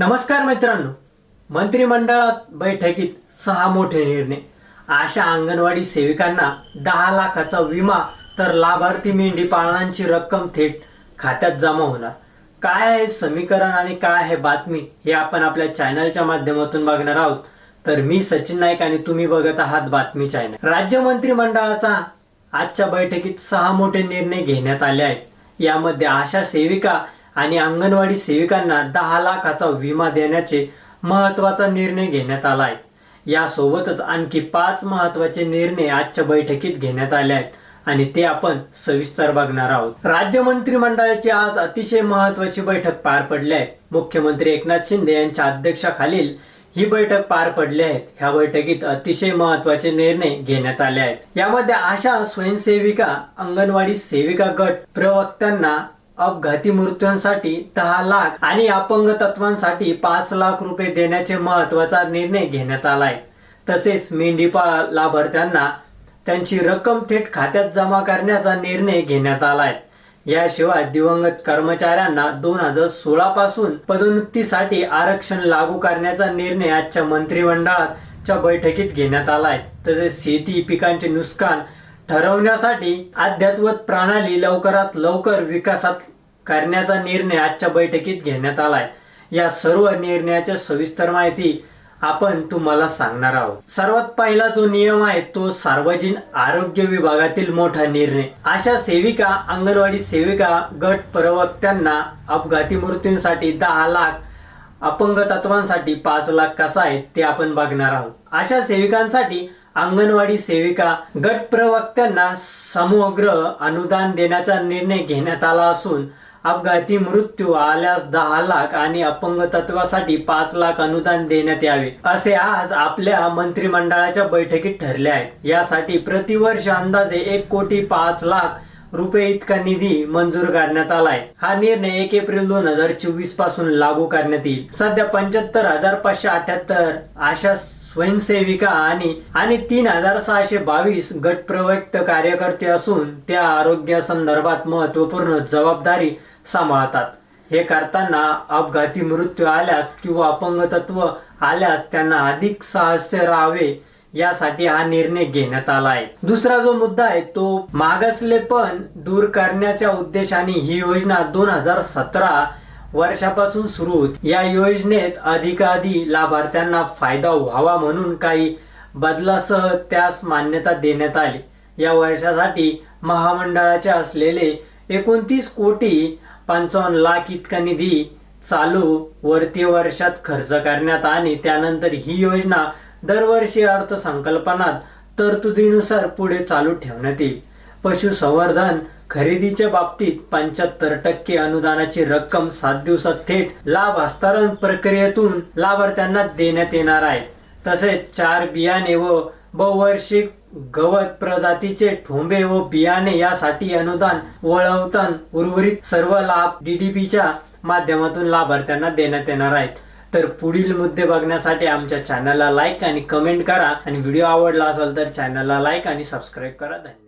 नमस्कार मित्रांनो. मंत्रिमंडळात बैठकीत सहा मोठे निर्णय. आशा अंगणवाडी सेविकांना दहा लाखाचा विमा तर लाभार्थी मेंढी पालनांची रक्कम थेट खात्यात जमा होणार. काय आहे समीकरण आणि काय आहे बातमी हे आपण आपल्या चॅनलच्या माध्यमातून बघणार आहोत. तर मी सचिन नाईक आणि तुम्ही बघत आहात बातमी चॅनल. राज्य मंत्रिमंडळाचा आजच्या बैठकीत सहा मोठे निर्णय घेण्यात आले आहेत. यामध्ये आशा सेविका आणि अंगणवाडी सेविकांना दहा लाखाचा विमा देण्याचे महत्त्वाचा निर्णय घेण्यात आला आहे यासोबतच आणखी पाच महत्त्वाचे निर्णय आजच्या बैठकीत घेण्यात आले आहेत आणि ते आपण सविस्तर बघणार आहोत. राज्य मंत्रिमंडळाची आज अतिशय महत्वाची बैठक पार पडली आहे. मुख्यमंत्री एकनाथ शिंदे यांच्या अध्यक्षाखालील ही बैठक पार पडली आहे. ह्या बैठकीत अतिशय महत्त्वाचे निर्णय घेण्यात आले आहेत. यामध्ये आशा स्वयंसेविका अंगणवाडी सेविका गट प्रवक्त्यांना अपघाती मृत्यूंसाठी दहा लाख आणि अपंग तत्वांसाठी पाच लाख रुपये देण्याचे महत्त्वाचा निर्णय घेण्यात आलाय. तसेच मेंढीपाळ लाभार्थ्यांना त्यांची रक्कम थेट खात्यात जमा करण्याचा निर्णय घेण्यात आलाय. याशिवाय दिवंगत कर्मचाऱ्यांना दोन हजार सोळा पासून पदोन्नतीसाठी आरक्षण लागू करण्याचा निर्णय आजच्या मंत्रिमंडळाच्या बैठकीत घेण्यात आलाय. तसेच शेती पिकांचे नुकसान ठरवण्यासाठी अध्यात्मत प्रणाली लवकरात लवकर विकासात करण्याचा निर्णय आजच्या बैठकीत घेण्यात आलाय. या सर्व निर्णयाची सविस्तर माहिती आपण तुम्हाला सांगणार आहोत. सर्वात पहिला जो नियम आहे तो सार्वजनिक आरोग्य विभागातील मोठा निर्णय. अशा सेविका अंगणवाडी सेविका गट प्रवक्त्यांना अपघाती मृत्यूंसाठी दहा लाख अपंग तत्वांसाठी पाच लाख कसा आहे ते आपण बघणार आहोत. अशा सेविकांसाठी अंगणवाडी सेविका गट प्रवक्त्यांना समग्र अनुदान देण्याचा निर्णय घेण्यात आला असून अपघाती मृत्यू आल्यास दहा लाख आणि अपंग तत्वासाठी पाच लाख अनुदान देण्यात यावे असे आज आपल्या मंत्रिमंडळाच्या बैठकीत ठरले आहे. यासाठी प्रतिवर्ष अंदाजे एक कोटी पाच लाख रुपये इतका निधी मंजूर करण्यात आलाय हा निर्णय एक एप्रिल दोन हजार चोवीसपासून लागू करण्यात येईल. सध्या पंच्याहत्तर हजार पाचशे अठ्याहत्तर अशा स्वयंसेविका आणि आणि तीन हजार सहाशे बावीस गट प्रवक्त कार्यकर्ते असून त्या आरोग्यासंदर्भात महत्त्वपूर्ण जबाबदारी सांभाळतात. हे करताना अपघाती मृत्यू आल्यास किंवा अपंगतत्व आल्यास त्यांना अधिक साहस्य राहावे यासाठी हा निर्णय घेण्यात आला आहे. दुसरा जो मुद्दा आहे तो मागासले पण दूर करण्याच्या उद्देशाने ही योजना दोन हजार सतरा वर्षापासून सुरू होती. या योजनेत अधिकाधिक लाभार्थ्यांना फायदा व्हावा म्हणून काही बदलासह त्यास मान्यता देण्यात आली. या वर्षासाठी महामंडळाचे असलेले एकोणतीस कोटी पंचावन्न लाख इतका निधी चालू वरती वर्षात खर्च करण्यात आणि त्यानंतर ही योजना दरवर्षी अर्थसंकल्पनात तरतुदीनुसार पुढे चालू ठेवण्यात येईल. पशुसंवर्धन खरेदीच्या बाबतीत पंच्याहत्तर टक्के अनुदानाची रक्कम सात दिवसात थेट लाभ हस्तांतरण प्रक्रियेतून लाभार्थ्यांना देण्यात येणार आहे. तसेच चार बियाणे व बहुवार्षिक गवत प्रजातीचे ठोंबे व बियाणे यासाठी अनुदान वळवतान उर्वरित सर्व लाभ डीडीपीच्या माध्यमातून लाभार्थ्यांना देण्यात येणार आहेत. तर पुढील मुद्दे बघण्यासाठी आमच्या चॅनलला लाईक आणि कमेंट करा. आणि व्हिडिओ आवडला असेल तर चॅनलला लाईक आणि सबस्क्राईब करा. धन्यवाद.